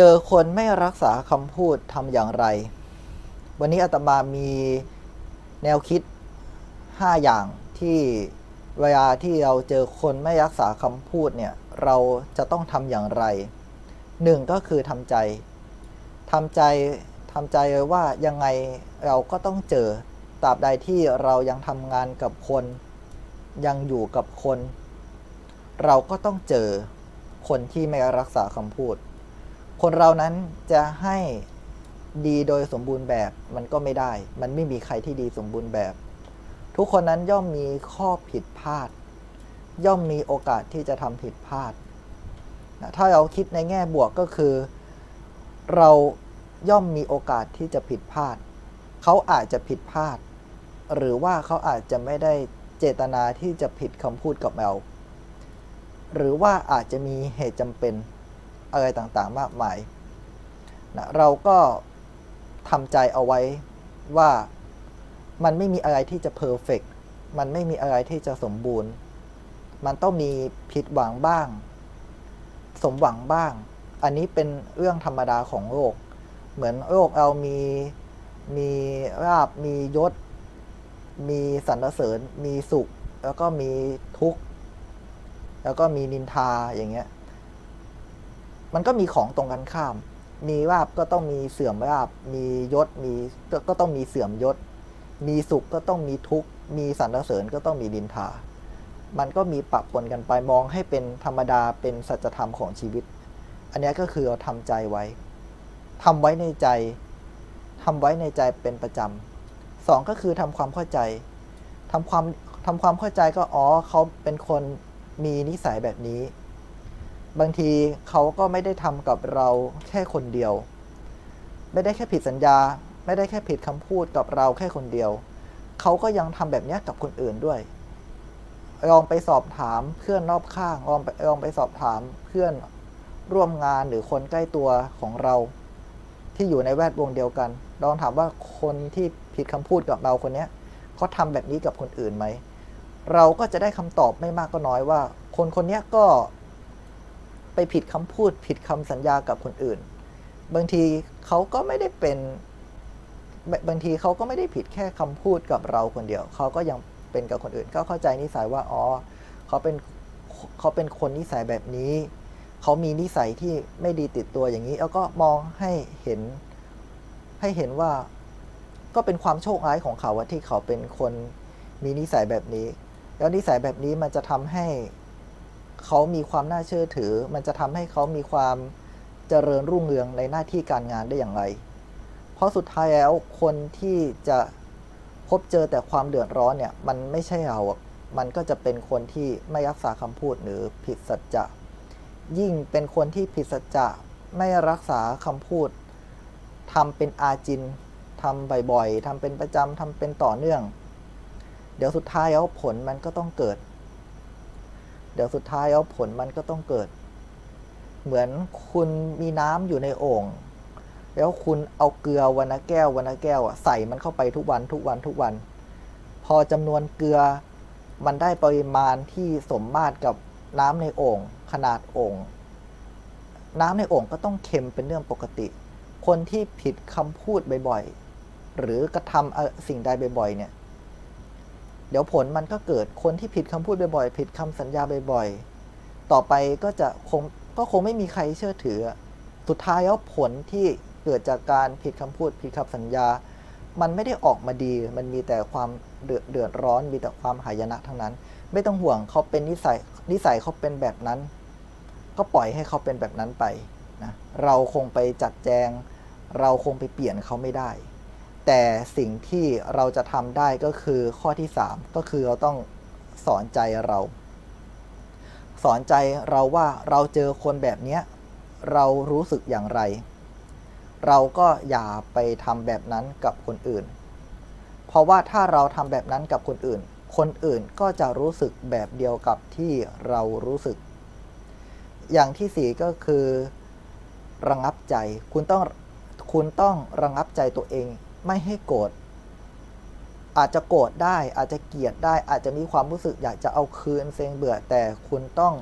จอคนไม่รักษาคำพูดทำอย่างไร วันนี้อาตมามีแนวคิด 5 อย่างที่เวลาที่เราเจอคนไม่รักษาคำพูดเนี่ย เราจะต้องทำอย่างไรหนึ่งก็คือทำใจทำใจทำใจเลยว่ายังไงเราก็ต้องเจอตราบใดที่เรายังทำงานกับคน ยังอยู่กับคน เราก็ต้องเจอคนที่ไม่รักษาคำพูด คนเรานั้นจะให้ดีโดยสมบูรณ์แบบมันก็ไม่ได้ มันไม่มีใครที่ดีสมบูรณ์แบบ ทุกคนนั้นย่อมมีข้อผิดพลาด ย่อมมีโอกาสที่จะทำผิดพลาดนะถ้าเราคิดในแง่บวกก็คือ เราย่อมมีโอกาสที่จะผิดพลาด เขาอาจจะผิดพลาด หรือว่าเขาอาจจะไม่ได้เจตนาที่จะผิดคำพูดกับเรา หรือว่าอาจจะมีเหตุจำเป็น อะไรต่างๆ มากมายนะเราก็ทำใจเอาไว้ว่ามันไม่มีอะไรที่จะเพอร์เฟกมันไม่มีอะไรที่จะสมบูรณ์ มันต้องมีผิดหวังบ้าง สมหวังบ้าง อันนี้เป็นเรื่องธรรมดาของโลก เหมือนโลกเรามีมีราบมียศ มีสรรเสริญ มีสุข แล้วก็มีทุกข์ แล้วก็มีนินทาอย่างเงี้ย มันก็มีของตรงกันข้าม มีราบก็ต้องมีเสื่อมราบ มียศ มีก็ต้องมีเสื่อมยศ มีสุขก็ต้องมีทุกข์ มีสรรเสริญก็ต้องมีนินทา มันก็มีปะปนกันไปมองให้เป็นธรรมดาเป็นสัจธรรมของชีวิต อันนี้ก็คือเราทำใจไว้ ทำไว้ในใจ ทำไว้ในใจเป็นประจำสองก็คือทำความเข้าใจ ทำความทำความเข้าใจก็อ๋อเขาเป็นคนมีนิสัยแบบนี้ บางทีเขาก็ไม่ได้ทำกับเราแค่คนเดียว ไม่ได้แค่ผิดสัญญา ไม่ได้แค่ผิดคำพูดกับเราแค่คนเดียว เขาก็ยังทำแบบนี้กับคนอื่นด้วย ลองไปสอบถามเพื่อนรอบข้าง ลองไปลองไปสอบถามเพื่อนร่วมงานหรือคนใกล้ตัวของเรา ที่อยู่ในแวดวงเดียวกัน ลองถามว่าคนที่ผิดคำพูดกับเราคนเนี้ยเขาทำแบบนี้กับคนอื่นไหม เราก็จะได้คำตอบไม่มากก็น้อยว่า คนคนนี้ก็ ไปผิดคำพูดผิดคำสัญญากับคนอื่น บางทีเขาก็ไม่ได้เป็นบางบางทีเขาก็ไม่ได้ผิดแค่คำพูดกับเราคนเดียว เขาก็ยังเป็นกับคนอื่น ก็เข้าใจนิสัยว่าอ๋อเขาเป็นเขาเป็นคนนิสัยแบบนี้ เขามีนิสัยที่ไม่ดีติดตัวอย่างนี้ แล้วก็มองให้เห็นให้เห็นว่าก็เป็นความโชคร้ายของเขาว่าที่เขาเป็นคนมีนิสัยแบบนี้ แล้วนิสัยแบบนี้มันจะทำให้ เขามีความน่าเชื่อถือ มันจะทำให้เขามีความเจริญรุ่งเรืองในหน้าที่การงานได้อย่างไร เพราะสุดท้ายแล้วคนที่จะพบเจอแต่ความเดือดร้อนเนี่ยมันไม่ใช่เราอมันก็จะเป็นคนที่ไม่รักษาคำพูดหรือผิดสัจจะ ยิ่งเป็นคนที่ผิดสัจจะไม่รักษาคำพูดทำเป็นอาจินทำบ่อยๆทำเป็นประจำทำเป็นต่อเนื่อง เดี๋ยวสุดท้ายแล้วผลมันก็ต้องเกิด เดี๋ยวสุดท้ายแล้วผลมันก็ต้องเกิด เหมือนคุณมีน้ำอยู่ในโอ่งแล้วคุณเอาเกลือวันละแก้ววันละแก้วอะใส่มันเข้าไปทุกวันทุกวันทุกวัน พอจำนวนเกลือมันได้ปริมาณที่สมมาตรกับน้ำในโอ่งขนาดโอ่งน้ำในโอ่งก็ต้องเค็มเป็นเรื่องปกติ คนที่ผิดคำพูดบ่อยๆ หรือกระทำเอ่อสิ่งใดบ่อยๆเนี่ย เดี๋ยวผลมันก็เกิดคนที่ผิดคำพูดบ่อยๆผิดคำสัญญาบ่อยๆต่อไปก็จะคงก็คงไม่มีใครเชื่อถือ สุดท้ายแล้วผลที่เกิดจากการผิดคำพูดผิดคำสัญญา มันไม่ได้ออกมาดี มันมีแต่ความเดือเดือดร้อน มีแต่ความหายนะทั้งนั้น ไม่ต้องห่วงเขาเป็นนิสัยนิสัยเขาเป็นแบบนั้น ก็ปล่อยให้เขาเป็นแบบนั้นไปนะเราคงไปจัดแจง เราคงไปเปลี่ยนเขาไม่ได้ แต่สิ่งที่เราจะทำได้ก็คือข้อที่ 3 ก็คือเราต้องสอนใจเรา สอนใจเราว่าเราเจอคนแบบนี้เรารู้สึกอย่างไร เราก็อย่าไปทำแบบนั้นกับคนอื่น เพราะว่าถ้าเราทำแบบนั้นกับคนอื่น คนอื่นก็จะรู้สึกแบบเดียวกับที่เรารู้สึก อย่างที่สี่ก็คือ ระงับใจคุณต้องคุณต้องระงับใจตัวเอง ไม่ให้โกรธอาจจะโกรธได้ อาจจะเกลียดได้ อาจจะมีความรู้สึกอยากจะเอาคืนเซ็งเบื่อแต่คุณต้อง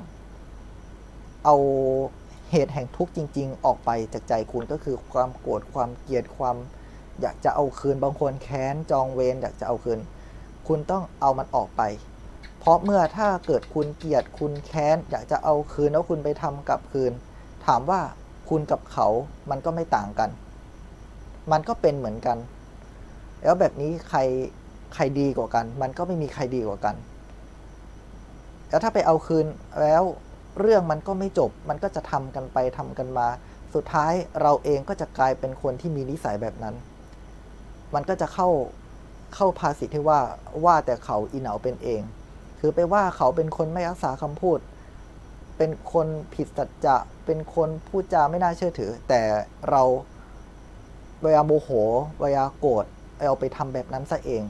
เอาเหตุแห่งทุกข์จริง ๆ ออกไปจากใจคุณก็คือความโกรธความเกลียดความ อยากจะเอาคืนบางคนแค้นจองเวรอยากจะเอาคืน คุณต้องเอามันออกไป เพราะเมื่อถ้าเกิดคุณเกลียดคุณแค้น อยากจะเอาคืนแล้วคุณไปทำกับคืน ถามว่าคุณกับเขามันก็ไม่ต่างกัน มันก็เป็นเหมือนกัน แล้วแบบนี้ใครใครดีกว่ากัน มันก็ไม่มีใครดีกว่ากัน แล้วถ้าไปเอาคืนแล้วเรื่องมันก็ไม่จบ มันก็จะทำกันไปทำกันมา สุดท้ายเราเองก็จะกลายเป็นคนที่มีนิสัยแบบนั้น มันก็จะเข้าเข้าภาษิตที่ว่าว่าแต่เขาอีเหนาเป็นเอง คือไปว่าเขาเป็นคนไม่รักษาคำพูด เป็นคนผิดสัจจะ เป็นคนพูดจาไม่น่าเชื่อถือ แต่เรา เวลาโมโห เวลาโกรธเอาไปทำแบบนั้นซะเอง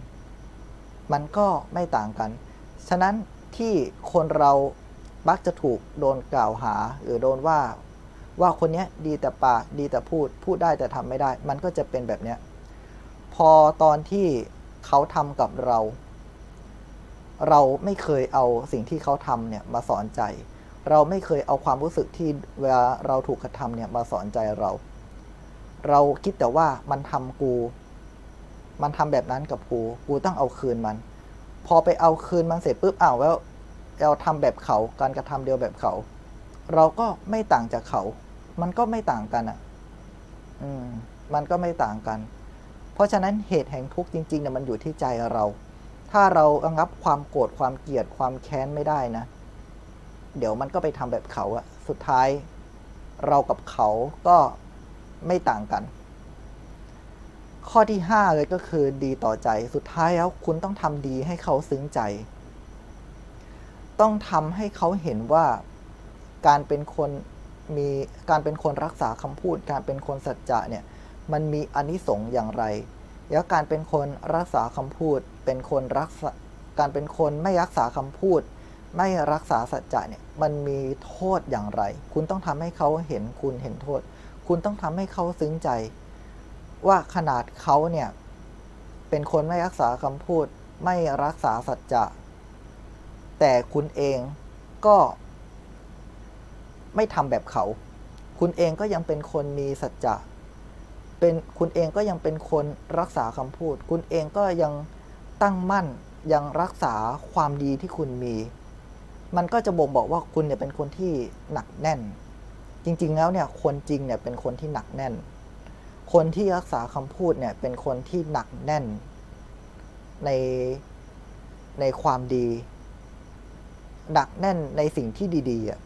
มันก็ไม่ต่างกัน ฉะนั้นที่คนเรามักจะถูกโดนกล่าวหา หรือโดนว่าว่าคนนี้ดีแต่ปากดีแต่พูด พูดได้แต่ทำไม่ได้ มันก็จะเป็นแบบนี้พอตอนที่เขาทำกับเรา เราไม่เคยเอาสิ่งที่เขาทำเนี่ยมาสอนใจ เราไม่เคยเอาความรู้สึกที่เวลาเราถูกกระทำเนี่ยมาสอนใจเรา เราคิดแต่ว่ามันทำกู มันทำแบบนั้นกับกู กูต้องเอาคืนมัน พอไปเอาคืนมันเสร็จปุ๊บอ้าวแล้วเราทำแบบเขา การกระทำเดียวแบบเขา เราก็ไม่ต่างจากเขา มันก็ไม่ต่างกันอะ อืม มันก็ไม่ต่างกัน เพราะฉะนั้นเหตุแห่งทุกข์จริงๆเนี่ยมันอยู่ที่ใจเรา ถ้าเราระงับความโกรธความเกลียดความแค้นไม่ได้นะ เดี๋ยวมันก็ไปทำแบบเขาอะ สุดท้ายเรากับเขาก็ ไม่ต่างกัน ข้อที่ห้าเลยก็คือดีต่อใจสุดท้ายแล้วคุณต้องทำดีให้เขาซึ้งใจ ต้องทำให้เขาเห็นว่าการเป็นคนมีการเป็นคนรักษาคำพูด การเป็นคนสัจจะเนี่ยมันมีอานิสงส์อย่างไร แล้วการเป็นคนรักษาคำพูด เป็นคนรักษาการเป็นคนไม่รักษาคำพูด ไม่รักษาสัจจะเนี่ยมันมีโทษอย่างไร คุณต้องทำให้เขาเห็นคุณเห็นโทษ คุณต้องทำให้เขาซึ้งใจ ว่าขนาดเขาเนี่ย เป็นคนไม่รักษาคำพูด ไม่รักษาสัจจะ แต่คุณเองก็ ไม่ทำแบบเขา คุณเองก็ยังเป็นคนมีสัจจะเป็นคุณเองก็ยังเป็นคนรักษาคำพูด คุณเองก็ยังตั้งมั่นยังรักษาความดีที่คุณมี มันก็จะบ่งบอกว่าคุณเนี่ยเป็นคนที่หนักแน่น จริง ๆ แล้วเนี่ยคนจริงเนี่ยเป็นคนที่หนักแน่น คนที่รักษาคำพูดเนี่ยเป็นคนที่หนักแน่นในในความดี หนักแน่นในสิ่งที่ดีๆอะ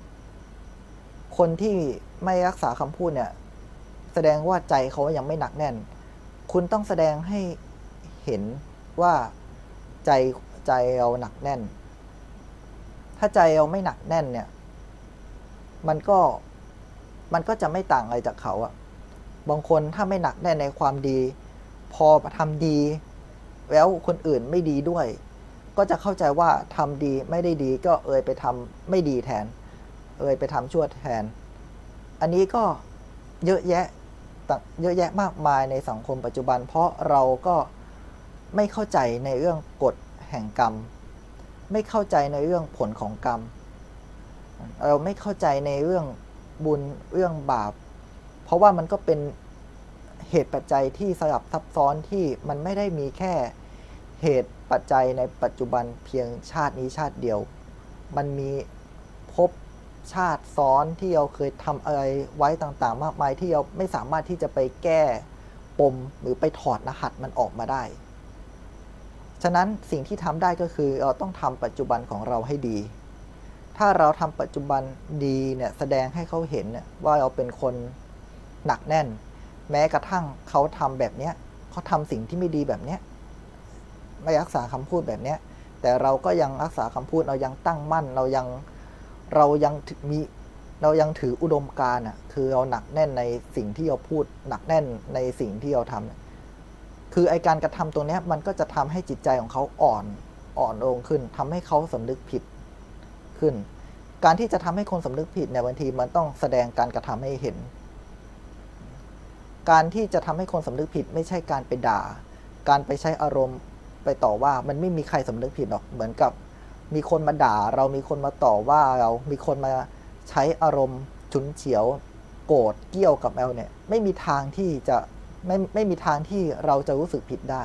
คนที่ไม่รักษาคำพูดเนี่ย แสดงว่าใจเขายังไม่หนักแน่น คุณต้องแสดงให้เห็นว่าใจใจเราหนักแน่น ถ้าใจเราไม่หนักแน่นเนี่ย มันก็ มันก็จะไม่ต่างอะไรจากเขาอะบางคนถ้าไม่หนักแน่ในความดี พอทำดี แล้วคนอื่นไม่ดีด้วย ก็จะเข้าใจว่าทำดีไม่ได้ดีก็เอ่ยไปทำไม่ดีแทน เอ่ยไปทำชั่วแทน อันนี้ก็เยอะแยะเยอะแยะมากมายในสังคมปัจจุบัน เพราะเราก็ไม่เข้าใจในเรื่องกฎแห่งกรรม ไม่เข้าใจในเรื่องผลของกรรม เราไม่เข้าใจในเรื่อง บุญเรื่องบาป เพราะว่ามันก็เป็นเหตุปัจจัยที่สลับซับซ้อนที่มันไม่ได้มีแค่เหตุปัจจัยในปัจจุบันเพียงชาตินี้ชาติเดียว มันมีภพชาติซ้อนที่เราเคยทำอะไรไว้ต่างๆ มากมายที่เราไม่สามารถที่จะไปแก้ปมหรือไปถอดรหัสมันออกมาได้ ฉะนั้นสิ่งที่ทำได้ก็คือเราต้องทำปัจจุบันของเราให้ดี ถ้าเราทำปัจจุบันดีเนี่ยแสดงให้เขาเห็นเนี่ยว่าเราเป็นคนหนักแน่น แม้กระทั่งเขาทำแบบเนี้ยเขาทำสิ่งที่ไม่ดีแบบเนี้ยไม่รักษาคำพูดแบบเนี้ยแต่เราก็ยังรักษาคำพูดเรายังตั้งมั่น เรายังเรายังมีเรายังถืออุดมการณ์อะคือเราหนักแน่นในสิ่งที่เราพูดหนักแน่นในสิ่งที่เราทำคือไอการกระทำตรงนี้มันก็จะทำให้จิตใจของเขาอ่อนอ่อนลงขึ้นทำให้เขาสำนึกผิด ขึ้น การที่จะทำให้คนสำนึกผิดเนี่ยบางทีมันต้องแสดงการกระทำให้เห็น การที่จะทำให้คนสำนึกผิด ไม่ใช่การไปด่า การไปใช้อารมณ์ไปต่อว่ามันไม่มีใครสำนึกผิดหรอก เหมือนกับมีคนมาด่า เรามีคนมาต่อว่าเรา มีคนมาใช้อารมณ์ฉุนเฉียว โกรธเกี่ยวกับแอลเนี่ย ไม่มีทางที่จะไม่ไม่มีทางที่เราจะรู้สึกผิดได้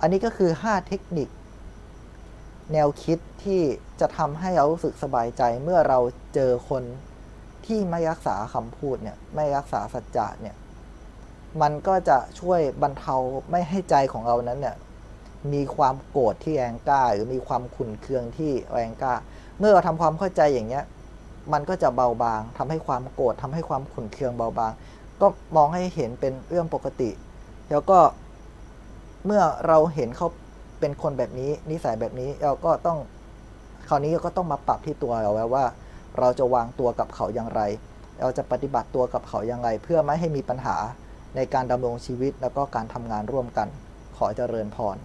อันนี้ก็คือ 5 เทคนิค แนวคิดที่จะทำให้เรารู้สึกสบายใจเมื่อเราเจอคนที่ไม่รักษาคำพูดเนี่ยไม่รักษาสัจจะเนี่ยมันก็จะช่วยบรรเทาไม่ให้ใจของเรานั้นเนี่ยมีความโกรธที่แรงกล้า หรือมีความขุ่นเคืองที่แรงกล้า เมื่อเราทำความเข้าใจอย่างเงี้ยมันก็จะเบาบางทำให้ความโกรธทำให้ความขุ่นเคืองเบาบาง ก็มองให้เห็นเป็นเรื่องปกติ แล้วก็เมื่อเราเห็นเขา เป็นคนแบบนี้นิสัยแบบนี้เราก็ต้องคราวนี้ก็ต้องมาปรับที่ตัวเราแล้วว่า เราจะวางตัวกับเขาอย่างไร เราจะปฏิบัติตัวกับเขาอย่างไร เพื่อไม่ให้มีปัญหาในการดำรงชีวิตแล้วก็การทำงานร่วมกัน ขอเจริญพร